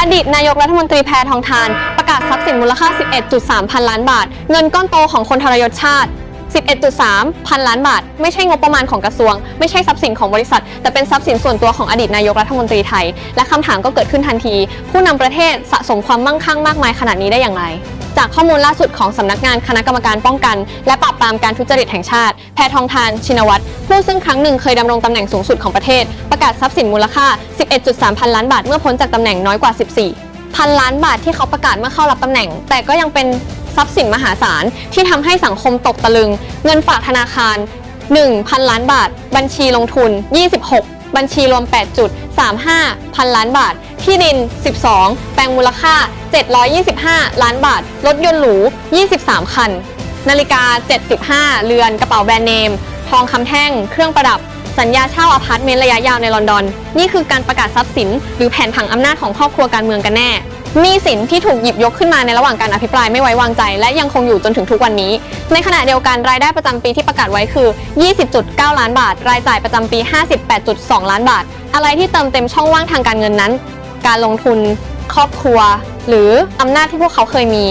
อดีตนายกรัฐมนตรีแพทองทาน ประกาศทรัพย์สินมูลค่า 11.3 พันล้านบาท เงินก้อนโตของคนทรยศชาติ 11.3 พันล้านบาท ไม่ใช่งบประมาณของกระทรวง ไม่ใช่ทรัพย์สินของบริษัท แต่เป็นทรัพย์สินส่วนตัวของอดีตนายกรัฐมนตรีไทย และคำถามก็เกิดขึ้นทันที ผู้นำประเทศสะสมความมั่งคั่งมากมายขนาดนี้ได้อย่างไร จากข้อมูลล่าสุดของสำนักงานคณะกรรมการป้องกัน และปราบปรามการทุจริตแห่งชาติ แพทองทานชินวัตรผู้ซึ่งครั้งหนึ่งเคยดำรงตำแหน่งสูงสุดของประเทศ ประกาศทรัพย์สินมูลค่า 11.3 พันล้านบาทเมื่อพ้นจากตำแหน่งน้อยกว่า 14 พันล้านบาทที่เขาประกาศเมื่อเข้ารับตำแหน่ง แต่ก็ยังเป็นทรัพย์สินมหาศาลที่ทำให้สังคมตกตะลึง เงินฝากธนาคาร1,000 ล้านบาท บัญชีลงทุน 26 บัญชีรวม 8.35 พันล้านบาท ที่ดิน 12 แปลงมูลค่า 725 ล้านบาท รถยนต์หรู 23 คัน นาฬิกา 75 เรือน กระเป๋าแบรนด์เนม ทองคำแท่ง เครื่องประดับ สัญญาเช่าอพาร์ตเมนต์ระยะยาวในลอนดอน นี่คือการประกาศทรัพย์สิน หรือแผนผังอำนาจของครอบครัวการเมืองกันแน่หนี้สินที่ถูกหยิบยกขึ้นมาในระหว่างการอภิปรายไม่ไว้วางใจ และยังคงอยู่จนถึงทุกวันนี้ ในขณะเดียวกันรายได้ประจำปีที่ประกาศไว้คือ 20.9 ล้านบาท รายจ่ายประจำปี 58.2 ล้านบาท อะไรที่เติมเต็มช่องว่างทางการเงินนั้น การลงทุน ครอบครัว หรืออำนาจที่พวกเขาเคยมี